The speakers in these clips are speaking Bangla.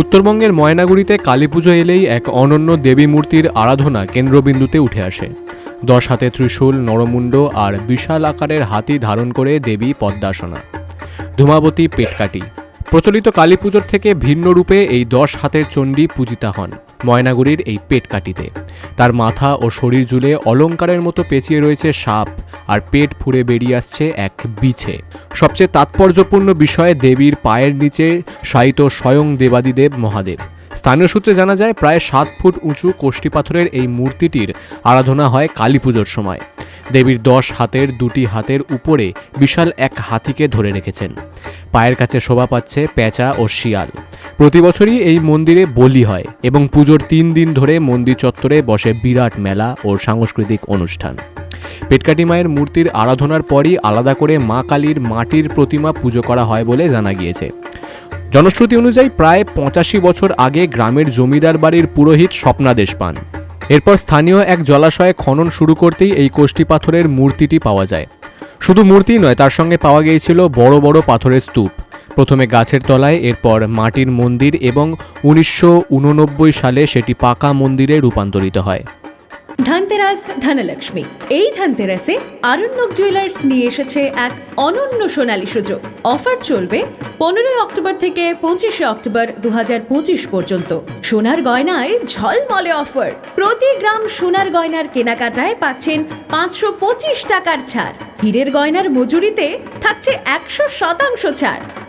উত্তরবঙ্গের ময়নাগুড়িতে কালী পুজো এলেই এক অনন্য দেবী মূর্তির আরাধনা কেন্দ্রবিন্দুতে উঠে আসে। দশ হাতে ত্রিশূল, নরমুণ্ড আর বিশাল আকারের হাতি ধারণ করে দেবী পদ্মাসনা। ধূমাবতী পেটকাটি প্রচলিত কালীপুজোর থেকে ভিন্ন রূপে এই দশ হাতের চণ্ডী পূজিতা হন। ময়নাগুড়ির এই পেটকাটিতে তার মাথা ও শরীর জুলে অলঙ্কারের মতো পেঁচিয়ে রয়েছে সাপ, আর পেট ফুঁড়ে বেরিয়ে আসছে এক বিছে। সবচেয়ে তাৎপর্যপূর্ণ বিষয়ে দেবীর পায়ের নিচে শায়িত স্বয়ং দেবাদিদেব মহাদেব। স্থানীয় সূত্রে জানা যায়, প্রায় সাত ফুট উঁচু কোষ্ঠী পাথরের এই মূর্তিটির আরাধনা হয় কালী পুজোর সময়। দেবীর দশ হাতের দুটি হাতের উপরে বিশাল এক হাতিকে ধরে রেখেছেন। পায়ের কাছে শোভা পাচ্ছে পেঁচা ও শিয়াল। প্রতি বছরই এই মন্দিরে বলি হয় এবং পুজোর তিন দিন ধরে মন্দির চত্বরে বসে বিরাট মেলা ও সাংস্কৃতিক অনুষ্ঠান। পেটকাটি মায়ের মূর্তির আরাধনার পরই আলাদা করে মা কালীর মাটির প্রতিমা পুজো করা হয় বলে জানা গিয়েছে। জনশ্রুতি অনুযায়ী প্রায় পঁচাশি বছর আগে গ্রামের জমিদার বাড়ির পুরোহিত স্বপ্নাদেশ পান। এরপর স্থানীয় এক জলাশয়ে খনন শুরু করতেই এই কোষ্ঠী পাথরের মূর্তিটি পাওয়া যায়। শুধু মূর্তি নয়, তার সঙ্গে পাওয়া গিয়েছিল বড় বড় পাথরের স্তূপ। প্রথমে গাছের তলায়, এরপর মাটির মন্দির এবং উনিশশো উননব্বই সালে সেটি পাকা মন্দিরে রূপান্তরিত হয়। ধনতেরাস ধনলক্ষ্মী। এই ধনতেরাসে আরণ্যক জুয়েলার্স নিয়ে এসেছে এক অনন্য সোনালী সুযোগ। অফার চলবে পনেরোই অক্টোবর থেকে পঁচিশে অক্টোবর দু হাজার পঁচিশ পর্যন্ত। সোনার গয়নায় ঝলমলে অফার প্রতি গ্রাম সোনার গয়নার কেনাকাটায় পাচ্ছেন পাঁচশো পঁচিশ টাকার ছাড়। হীরের গয়নার মজুরিতে থাকছে একশো শতাংশ ছাড়।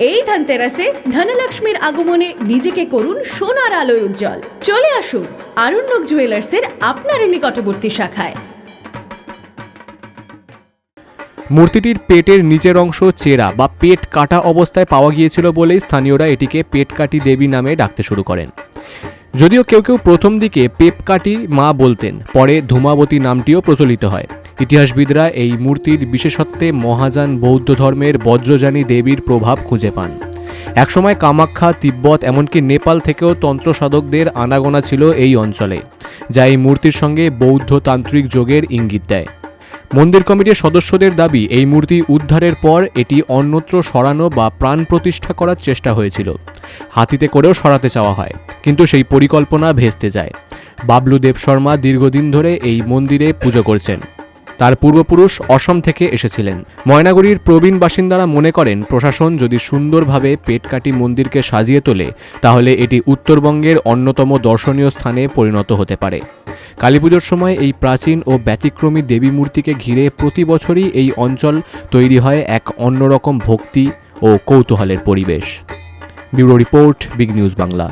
এই ধনতেরাসে ধনলক্ষ্মীর আগমনে নিজেকে করুন সোনার আলোয় উজ্জ্বল। চলে আসুন আরণ্যক জুয়েলার্সের আপনার নিকটবর্তী শাখায়। মূর্তিটির পেটের নিচের অংশ চেরা বা পেট কাটা অবস্থায় পাওয়া গিয়েছিল বলেই স্থানীয়রা এটিকে পেটকাটি দেবী নামে ডাকতে শুরু করেন। যদিও কেউ কেউ প্রথম দিকে পেপকাটি মা বলতেন, পরে ধূমাবতী নামটিও প্রচলিত হয়। ইতিহাসবিদরা এই মূর্তির বিশেষত্বে মহাযান বৌদ্ধ ধর্মের বজ্রযানী দেবীর প্রভাব খুঁজে পান। একসময় কামাখ্যা, তিব্বত, এমনকি নেপাল থেকেও তন্ত্র সাধকদের আনাগোনা ছিল এই অঞ্চলে, যা এই মূর্তির সঙ্গে বৌদ্ধ তান্ত্রিক যোগের ইঙ্গিত দেয়। মন্দির কমিটির সদস্যদের দাবি, এই মূর্তি উদ্ধারের পর এটি অন্যত্র সরানো বা প্রাণ প্রতিষ্ঠা করার চেষ্টা হয়েছিল। হাতিতে করেও সরাতে চাওয়া হয়, কিন্তু সেই পরিকল্পনা ভেস্তে যায়। বাবলু দেব শর্মা দীর্ঘদিন ধরে এই মন্দিরে পুজো করছেন। তার পূর্বপুরুষ অসম থেকে এসেছিলেন। ময়নাগুড়ির প্রবীণ বাসিন্দারা মনে করেন, প্রশাসন যদি সুন্দরভাবে পেটকাটি মন্দিরকে সাজিয়ে তোলে, তাহলে এটি উত্তরবঙ্গের অন্যতম দর্শনীয় স্থানে পরিণত হতে পারে। কালীপুজোর সময় এই প্রাচীন ও ব্যতিক্রমী দেবী মূর্তিকে ঘিরে প্রতি বছরই এই অঞ্চল তৈরি হয় এক অন্যরকম ভক্তি ও কৌতূহলের পরিবেশ। Bureau report, big news Bangla.